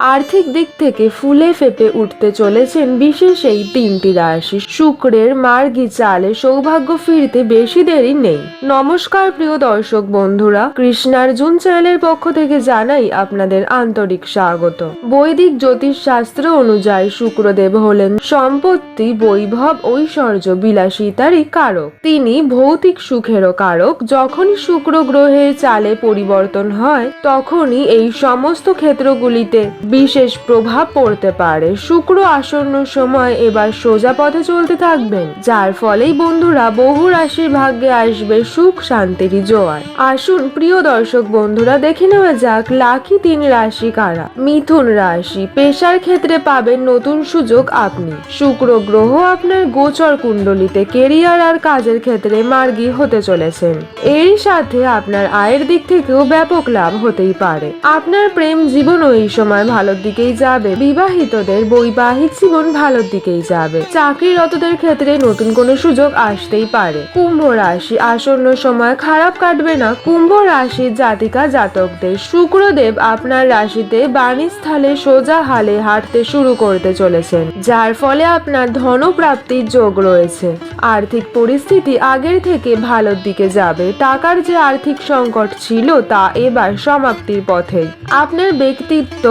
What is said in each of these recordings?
আর্থিক দিক থেকে ফুলে ফেপে উঠতে চলেছেন বিশেষ এই তিনটি রাশি। শুক্রের মার্গি চালে সৌভাগ্য ফিরতে বেশি দেরি নেই। নমস্কার প্রিয় দর্শক বন্ধুরা কৃষ্ণার্জুন চ্যানেলের পক্ষ থেকে জানাই আপনাদের আন্তরিক স্বাগত। বৈদিক জ্যোতিষ শাস্ত্র অনুযায়ী শুক্রদেব হলেন সম্পত্তি, বৈভব, ঐশ্বর্য, বিলাসিতারই কারক। তিনি ভৌতিক সুখেরও কারক। যখনই শুক্র গ্রহের চালে পরিবর্তন হয়, তখনই এই সমস্ত ক্ষেত্রগুলিতে বিশেষ প্রভাব পড়তে পারে। শুক্র আসন্ন সময় এবার সোজা পথে চলতে থাকবেন, যার ফলেই বন্ধুরা বহু রাশির ভাগ্যে আসবে সুখ শান্তির জোয়ার। আসুন, প্রিয় দর্শক বন্ধুরা, দেখে নেওয়া যাক লাখি তিন রাশি কারা। মিথুন রাশি, পেশার ক্ষেত্রে পাবেন নতুন সুযোগ আপনি। শুক্র গ্রহ আপনার গোচর কুণ্ডলিতে কেরিয়ার আর কাজের ক্ষেত্রে মার্গী হতে চলেছেন। এরই সাথে আপনার আয়ের দিক থেকেও ব্যাপক লাভ হতেই পারে। আপনার প্রেম জীবনও এই সময় ভালোর দিকেই যাবে। বিবাহিতদের বৈবাহিক জীবন ভালোর দিকেই যাবে। চাকরিরতদের ক্ষেত্রে নতুন কোনো সুযোগ আসতেই পারে। কুম্ভ রাশি আসন্ন সময় খারাপ কাটবে না। কুম্ভ রাশির জাতিকা জাতকদের শুক্রদেব আপনার রাশিতে বাণীস্থলে সোজা হালে হাঁটতে শুরু করতে চলেছেন, যার ফলে আপনার ধনপ্রাপ্তির যোগ রয়েছে। আর্থিক পরিস্থিতি আগের থেকে ভালোর দিকে যাবে। টাকার যে আর্থিক সংকট ছিল তা এবার সমাপ্তির পথে। আপনার ব্যক্তিত্ব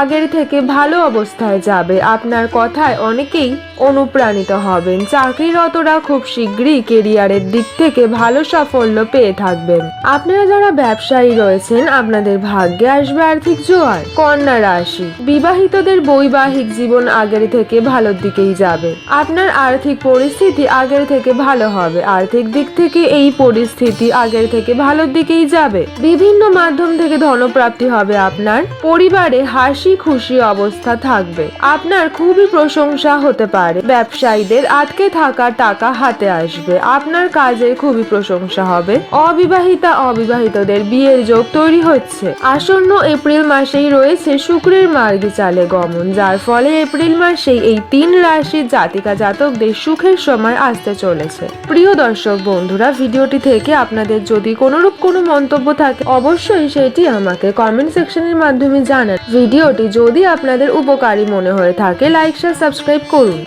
আগের থেকে ভালো অবস্থায় যাবে। আপনার কথায় অনেকেই অনুপ্রাণিত হবেন। চাকরিরতরা খুব শীঘ্রই কেরিয়ারের দিক থেকে ভালো সাফল্য পেয়ে থাকবেন। আপনারা যারা ব্যবসায়ী রয়েছেন, আপনাদের ভাগ্যে আসবে আর্থিক জোয়ার, কন্যা রাশি। বিবাহিতদের বৈবাহিক জীবন আগের থেকে ভালোর দিকেই যাবে। আপনার আর্থিক পরিস্থিতি আগের থেকে ভালো হবে। আর্থিক দিক থেকে এই পরিস্থিতি আগের থেকে ভালোর দিকেই যাবে। বিভিন্ন মাধ্যম থেকে ধনপ্রাপ্তি হবে আপনার। পরিবারে হাসি খুশি অবস্থা থাকবে। আপনার খুবই প্রশংসা হতে পারে। ব্যবসায়ীদের আটকে থাকা টাকা হাতে আসবে। আপনার কাজের খুবই প্রশংসা হবে। অবিবাহিতা অবিবাহিতদের বিয়ের যোগ তৈরি হচ্ছে। আসন্ন এপ্রিল মাসেই রয়েছে শুক্রের মার্গি চালে গমন, যার ফলে এপ্রিল মাসেই এই তিন রাশির জাতিকা জাতকদের সুখের সময় আসতে চলেছে। প্রিয় দর্শক বন্ধুরা, ভিডিওটি থেকে আপনাদের যদি কোনোরূপ কোনো মন্তব্য থাকে, অবশ্যই সেটি আমাকে কমেন্ট সেকশনের মাধ্যমে জানান। ভিডিওটি যদি আপনাদের উপকারী মনে হয়ে থাকে লাইক শেয়ার সাবস্ক্রাইব করুন।